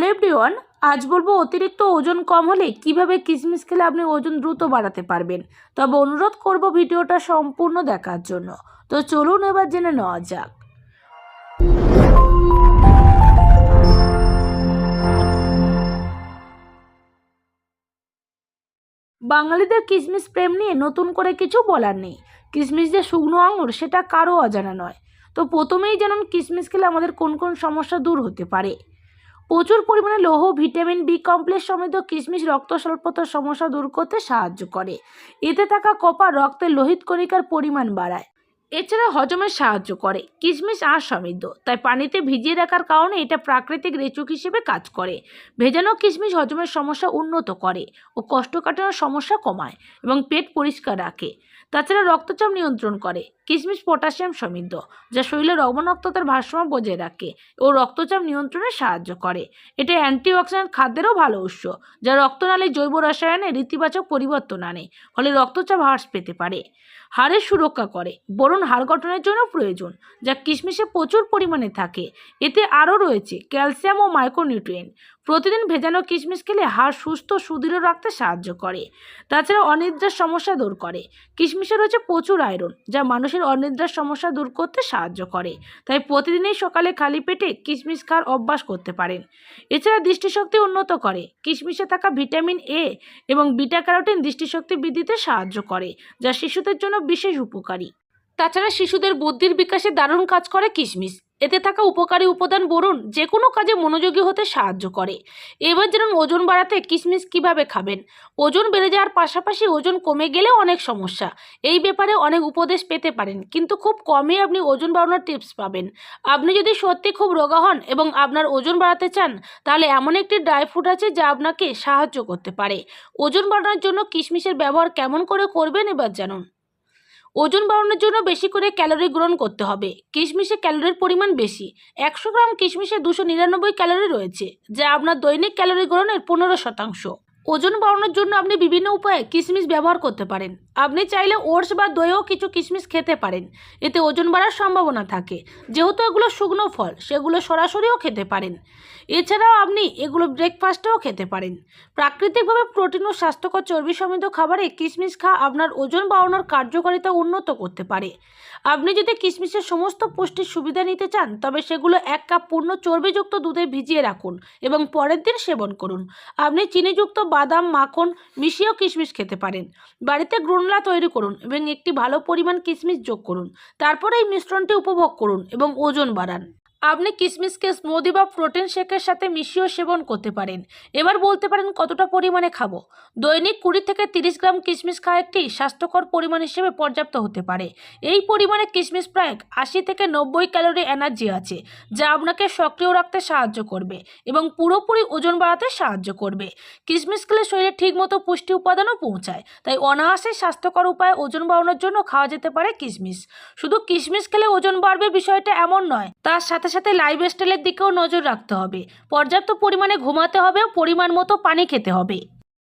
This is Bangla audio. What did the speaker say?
হ্যালো এভরিওয়ান আজ বলব অতিরিক্ত ওজন কম হলে কীভাবে কিশমিশ খেলে আপনি ওজন দ্রুত বাড়াতে পারবেন? তবে অনুরোধ করব ভিডিওটা সম্পূর্ণ দেখার জন্য। তো চলুন এবার জেনে নেওয়া যাক। বাঙালিদের কিশমিশ প্রেম নিয়ে নতুন করে কিছু বলার নেই। কিশমিশ যে শুকনো আঙুর, সেটা কারও অজানা নয়। তো প্রথমেই জানুন কিশমিশ খেলে আমাদের কোন কোন সমস্যা দূর হতে পারে। প্রচুর পরিমাণে লৌহ, ভিটামিন বি কমপ্লেক্স সমৃদ্ধ কিশমিশ, রক্ত স্বল্পতার সমস্যা দূর করতে সাহায্য করে। এতে থাকা কপার রক্তের লোহিত কণিকার পরিমাণ বাড়ায়। এছাড়া হজমে সাহায্য করে। কিশমিশ আর সমৃদ্ধ। তাই পানিতে ভিজিয়ে রাখার কারণে এটা প্রাকৃতিক রেচুক হিসেবে কাজ করে। ভেজানো কিশমিশ হজমের সমস্যা উন্নত করে ও কষ্ট কাটানোর সমস্যা কমায় এবং পেট পরিষ্কার রাখে। তাছাড়া রক্তচাপ নিয়ন্ত্রণ করে। কিশমিশ পটাশিয়াম সমৃদ্ধ, যা শরীরে রক্ততার ভারসাম্য বজায় রাখে ও রক্তচাপ নিয়ন্ত্রণে সাহায্য করে। এটা অ্যান্টিঅক্সিডেন্ট খাদ্যেরও ভালো উৎস, যা রক্তনালীর জৈব রসায়নে রীতিবাচক পরিবর্তন আনে, ফলে রক্তচাপ হ্রাস পেতে পারে। হাড়ের সুরক্ষা করে। বরুণ হাড় গঠনের জন্য প্রয়োজন, যা কিশমিশে প্রচুর পরিমাণে থাকে। এতে আরও রয়েছে ক্যালসিয়াম ও মাইক্রোনিউট্রিয়েন্ট। প্রতিদিন ভেজানো কিশমিশ খেলে হাড় সুস্থ, সুদৃঢ় রাখতে সাহায্য করে। তাছাড়া অনিদ্রার সমস্যা দূর করে। কিশমিশে রয়েছে প্রচুর আয়রন, যা মানুষের অনিদ্রার সমস্যা দূর করতে সাহায্য করে। তাই প্রতিদিনই সকালে খালি পেটে কিশমিশ খাওয়ার অভ্যাস করতে পারেন। এছাড়া দৃষ্টিশক্তি উন্নত করে। কিশমিশে থাকা ভিটামিন এ এবং বিটা ক্যারোটিন দৃষ্টিশক্তি বৃদ্ধিতে সাহায্য করে, যা শিশুদের জন্য বিশেষ উপকারী। তাছাড়া শিশুদের বুদ্ধির বিকাশে দারুণ কাজ করে কিশমিশ। এতে থাকা উপকারী উপাদান বরুণ যে কোনো কাজে মনোযোগী হতে সাহায্য করে। এবার যেমন ওজন বাড়াতে কিশমিশ কীভাবে খাবেন। ওজন বেড়ে যাওয়ার পাশাপাশি ওজন কমে গেলেও অনেক সমস্যা। এই ব্যাপারে অনেক উপদেশ পেতে পারেন, কিন্তু খুব কমই আপনি ওজন বাড়ানোর টিপস পাবেন। আপনি যদি সত্যি খুব রোগা হন এবং আপনার ওজন বাড়াতে চান, তাহলে এমন একটি ড্রাই ফ্রুট আছে যা আপনাকে সাহায্য করতে পারে। ওজন বাড়ানোর জন্য কিশমিশের ব্যবহার কেমন করে করবেন এবার জানুন। ওজন বাড়ানোর জন্য বেশি করে ক্যালোরি গ্রহণ করতে হবে। কিশমিশে ক্যালোরির পরিমাণ বেশি। একশো গ্রাম কিশমিশে দুশো নিরানব্বই ক্যালোরি রয়েছে, যা আপনার দৈনিক ক্যালোরি গ্রহণের পনেরো শতাংশ। ওজন বাড়ানোর জন্য আপনি বিভিন্ন উপায়ে কিশমিশ ব্যবহার করতে পারেন। আপনি চাইলে ওটস বা দইও কিছু কিশমিশ খেতে পারেন। এতে ওজন বাড়ার সম্ভাবনা থাকে। যেহেতু এগুলো শুকনো ফল, সেগুলো সরাসরিও খেতে পারেন। এছাড়াও আপনি এগুলো ব্রেকফাস্টেও খেতে পারেন। প্রাকৃতিকভাবে প্রোটিন ও স্বাস্থ্যকর চর্বি সমৃদ্ধ খাবারে কিশমিশ খাওয়া আপনার ওজন বাড়ানোর কার্যকারিতা উন্নত করতে পারে। আপনি যদি কিশমিশের সমস্ত পুষ্টির সুবিধা নিতে চান, তবে সেগুলো এক কাপ পূর্ণ চর্বিযুক্ত দুধে ভিজিয়ে রাখুন এবং পরের দিন সেবন করুন। আপনি চিনিযুক্ত বাদাম, মাখন মিশিয়েও কিশমিশ খেতে পারেন। বাড়িতে গ্রুনলা তৈরি করুন এবং একটি ভালো পরিমাণ কিশমিশ যোগ করুন। তারপরে এই মিশ্রণটি উপভোগ করুন এবং ওজন বাড়ান। আপনি কিশমিশকে স্মুদি বা প্রোটিন শেকের সাথে মিশিয়েও সেবন করতে পারেন। এবার বলতে পারেন কতটা পরিমাণে খাব। দৈনিক কুড়ি থেকে তিরিশ গ্রাম কিশমিশ খাওয়া একটি স্বাস্থ্যকর পরিমাণ হিসেবে পর্যাপ্ত হতে পারে। এই পরিমাণে কিশমিশ প্রায় আশি থেকে নব্বই ক্যালোরি এনার্জি আছে, যা আপনাকে সক্রিয় রাখতে সাহায্য করবে এবং পুরোপুরি ওজন বাড়াতে সাহায্য করবে। কিশমিশ খেলে শরীরে ঠিকমতো পুষ্টি উপাদানও পৌঁছায়, তাই অনায়াসে স্বাস্থ্যকর উপায়ে ওজন বাড়ানোর জন্য খাওয়া যেতে পারে কিশমিশ শুধু কিশমিশ খেলে ওজন বাড়বে বিষয়টা এমন নয়, তার সাথে সাথে লাইফ স্টাইলের দিকেও নজর রাখতে হবে। পর্যাপ্ত পরিমাণে ঘুমাতে হবে ও পরিমাণ মতো পানি খেতে হবে।